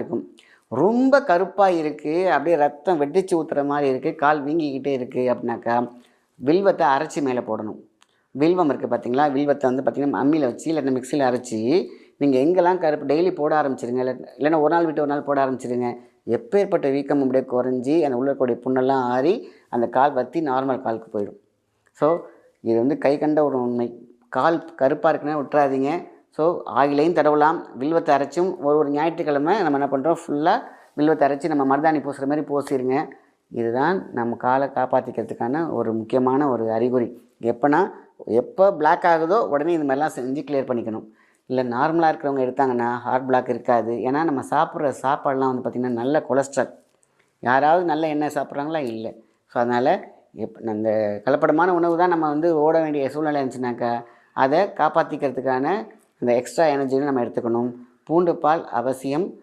இருக்கும். ரொம்ப கருப்பாக இருக்குது அப்படியே ரத்தம் வெட்டிச்சு ஊற்றுற மாதிரி இருக்குது கால் வீங்கிக்கிட்டே இருக்குது அப்படின்னாக்கா வில்வத்தை அரைச்சி மேலே போடணும். வில்வம் இருக்குது பார்த்தீங்களா? வில்வத்தை வந்து பார்த்தீங்கன்னா அம்மியில் வச்சு இல்லைன்னா மிக்சியில் அரைச்சி நீங்கள் எங்கெல்லாம் கருப்பு டெய்லி போட ஆரம்பிச்சிருங்க. இல்லை இல்லைன்னா ஒரு நாள் விட்டு ஒரு நாள் போட ஆரம்பிச்சிருங்க. எப்பேற்பட்ட வீக்கம் அப்படியே குறைஞ்சி அந்த உள்ளக்கூடிய புண்ணெல்லாம் ஆறி அந்த கால் வத்தி நார்மல் காலுக்கு போயிடும். ஸோ இது வந்து கை கண்ட ஒரு உண்மை. கால் கருப்பாக இருக்குன்னா விட்டுறாதீங்க. ஸோ ஆயிலையும் தடவலாம். வில்வத்தை அரைச்சும் ஒரு ஒரு ஞாயிற்றுக்கிழமை நம்ம என்ன பண்ணுறோம் ஃபுல்லாக வில்வத்தை அரைச்சி நம்ம மருதாணி பூசுகிற மாதிரி பூசிடுங்க இதுதான் நம்ம காலை காப்பாற்றிக்கிறதுக்கான ஒரு முக்கியமான ஒரு அறிகுறி. எப்போனா எப்போ பிளாக் ஆகுதோ உடனே இது மாதிரிலாம் செஞ்சு கிளியர் பண்ணிக்கணும். இல்லை நார்மலாக இருக்கிறவங்க எடுத்தாங்கன்னா ஹார்ட் பிளாக் இருக்காது. ஏன்னா நம்ம சாப்பிட்ற சாப்பாடெலாம் வந்து பார்த்திங்கன்னா நல்ல கொலஸ்ட்ரால் யாராவது நல்ல எண்ணெய் சாப்பிட்றாங்களா? இல்லை. ஸோ அதனால் எப் அந்த கலப்படமான உணவு தான் நம்ம வந்து ஓட வேண்டிய சூழ்நிலை இருந்துச்சுனாக்கா அதை காப்பாற்றிக்கிறதுக்கான அந்த எக்ஸ்ட்ரா எனர்ஜியும் நம்ம எடுத்துக்கணும். பூண்டு பால் அவசியம்.